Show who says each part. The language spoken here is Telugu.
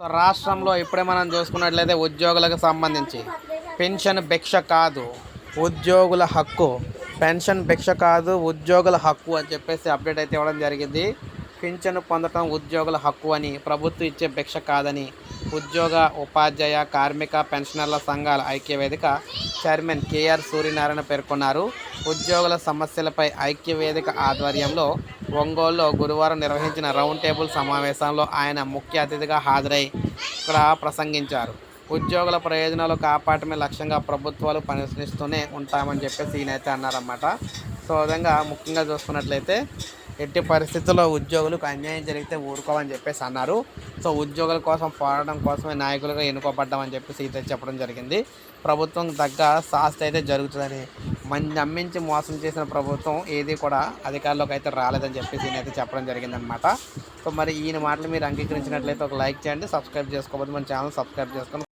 Speaker 1: రాష్ట్రంలో ఇప్పుడే మనం చూసుకున్నట్లయితే ఉద్యోగులకు సంబంధించి పెన్షన్ భిక్ష కాదు. ఉద్యోగుల హక్కు. పెన్షన్ భిక్ష కాదు ఉద్యోగుల హక్కు అని చెప్పేసి అప్డేట్ అయితే ఇవ్వడం జరిగింది. పింఛను పొందటం ఉద్యోగుల హక్కు అని ప్రభుత్వం ఇచ్చే భిక్ష కాదని ఉద్యోగ ఉపాధ్యాయ కార్మిక పెన్షనర్ల సంఘాల ఐక్య వేదిక చైర్మన్ కేఆర్ సూర్యనారాయణ పేర్కొన్నారు. ఉద్యోగుల సమస్యలపై ఐక్య వేదిక ఆధ్వర్యంలో ఒంగోలులో గురువారం నిర్వహించిన రౌండ్ టేబుల్ సమావేశంలో ఆయన ముఖ్య అతిథిగా హాజరై ఇక్కడ ప్రసంగించారు. ఉద్యోగుల ప్రయోజనాలు కాపాడమే లక్ష్యంగా ప్రభుత్వాలు పనిచేస్తూనే ఉంటామని చెప్పేసి ఈయనైతే అన్నారన్నమాట. సో విధంగా ముఖ్యంగా చూసుకున్నట్లయితే ఎట్టి పరిస్థితుల్లో ఉద్యోగులకు అన్యాయం జరిగితే ఊరుకోమని చెప్పేసి అన్నారు. సో ఉద్యోగుల కోసం పోరాటం కోసమే నాయకులుగా ఎన్నుకోబడ్డామని చెప్పేసి అయితే చెప్పడం జరిగింది. ప్రభుత్వం తగ్గ శాస్తి అయితే జరుగుతుందని. మంది నమ్మించి మోసం చేసిన ప్రభుత్వం ఏది కూడా అధికారంలోకి అయితే రాలేదని చెప్పేసి ఈయనైతే చెప్పడం జరిగిందనమాట సో మరి ఈయన మాటలు మీరు అంగీకరించినట్లయితే ఒక లైక్ చేయండి సబ్స్క్రైబ్ చేసుకోకపోతే మన ఛానల్ సబ్స్క్రైబ్ చేసుకొని